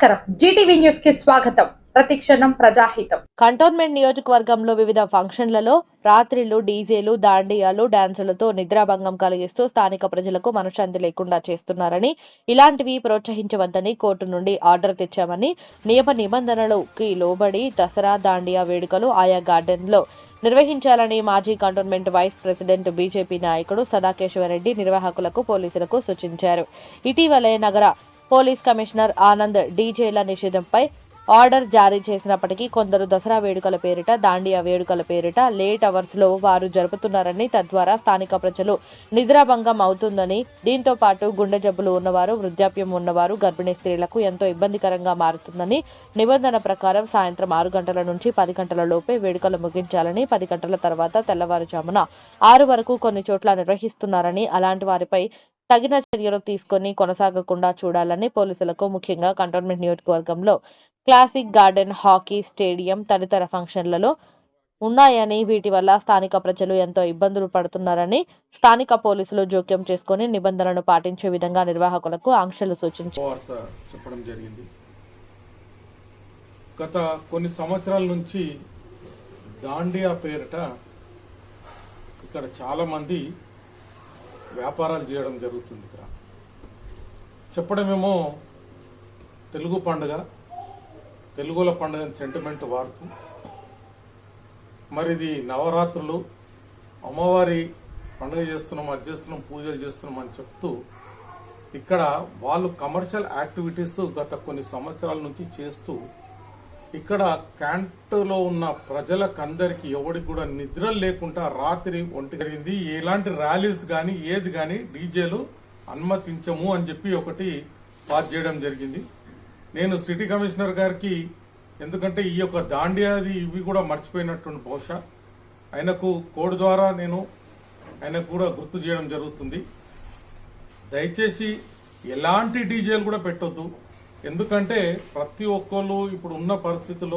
నమస్కారం. జీటీవీ న్యూస్కి స్వాగతం. ప్రతిక్షణం ప్రజాహితం. కంటోన్మెంట్ నియోజకవర్గంలో వివిధ ఫంక్షన్లలో రాత్రిళ్ళు డీజేలు దాండియాలు డాన్సులతో నిద్రాభంగం కలిగిస్తూ స్థానిక ప్రజలకు మనశ్శాంతి లేకుండా చేస్తున్నారని ఇలాంటివి ప్రోత్సహించవద్దని కోర్టు నుండి ఆర్డర్ తెచ్చామని నియమ నిబంధనలకి లోబడి దసరా దాండియా వేడుకలు ఆయా గార్డెన్లో నిర్వహించాలని మాజీ కంటోన్మెంట్ వైస్ ప్రెసిడెంట్ బీజేపీ నాయకుడు సదాకేశ్వరరెడ్డి నిర్వాహకులకు పోలీసులకు సూచించారు. ఇటీవలే నగర పోలీస్ కమిషనర్ ఆనంద్ డీజేల నిషేధంపై ఆర్డర్ జారీ చేసినప్పటికీ కొందరు దసరా వేడుకల పేరిట దాండియా వేడుకల పేరిట లేట్ అవర్స్లో వారు జరుపుతున్నారని తద్వారా స్థానిక ప్రజలు నిద్రాభంగం అవుతుందని దీంతో పాటు గుండె జబ్బులు ఉన్నవారు వృద్ధాప్యం ఉన్నవారు గర్భిణీ స్త్రీలకు ఎంతో ఇబ్బందికరంగా మారుతుందని నిబంధన ప్రకారం సాయంత్రం ఆరు గంటల నుంచి పది గంటల లోపే వేడుకలు ముగించాలని పది గంటల తర్వాత తెల్లవారుజామున ఆరు వరకు కొన్ని చోట్ల నిర్వహిస్తున్నారని అలాంటి వారిపై తగిన చర్యలు తీసుకొని కొనసాగకుండా చూడాలని పోలీసులకు ముఖ్యంగా కంటోన్మెంట్ నియోజకవర్గంలో క్లాసిక్ గార్డెన్ హాకీ స్టేడియం తదితర ఫంక్షన్లలో ఉన్నాయని వీటి వల్ల స్థానిక ప్రజలు ఎంతో ఇబ్బందులు పడుతున్నారని స్థానిక పోలీసులు జోక్యం చేసుకుని నిబంధనలను పాటించే విధంగా నిర్వాహకులకు ఆంక్షలు సూచించారు. చెప్పడం జరిగింది. గత కొన్ని సంవత్సరాల నుంచి దాండియా పేరిట ఇక్కడ చాలా మంది వ్యాపారాలు చేయడం జరుగుతుంది ఇక్కడ. చెప్పడమేమో తెలుగు పండుగ తెలుగుల పండుగ సెంటిమెంట్ వాడుతూ మరి ఇది నవరాత్రులు అమ్మవారి పండుగ చేస్తున్నాం అది చేస్తున్నాం పూజలు చేస్తున్నాం అని చెప్తూ ఇక్కడ వాళ్ళు కమర్షియల్ యాక్టివిటీస్ గత కొన్ని సంవత్సరాల నుంచి చేస్తూ ఇక్కడ క్యాంటులో ఉన్న ప్రజలకందరికి ఎవరికి కూడా నిద్ర లేకుండా రాత్రి ఒంటి జరిగింది. ఎలాంటి ర్యాలీస్ కానీ ఏది కానీ డీజేలు అనుమతించము అని చెప్పి ఒకటి పాస్ చేయడం జరిగింది. నేను సిటీ కమిషనర్ గారికి ఎందుకంటే ఈ యొక్క దాండియాది ఇవి కూడా మర్చిపోయినట్టు బహుశా. ఆయనకు కోడ్ ద్వారా నేను ఆయనకు కూడా గుర్తు చేయడం జరుగుతుంది. దయచేసి ఎలాంటి డీజేలు కూడా పెట్టొద్దు. ఎందుకంటే ప్రతి ఒక్కళ్ళు ఇప్పుడు ఉన్న పరిస్థితుల్లో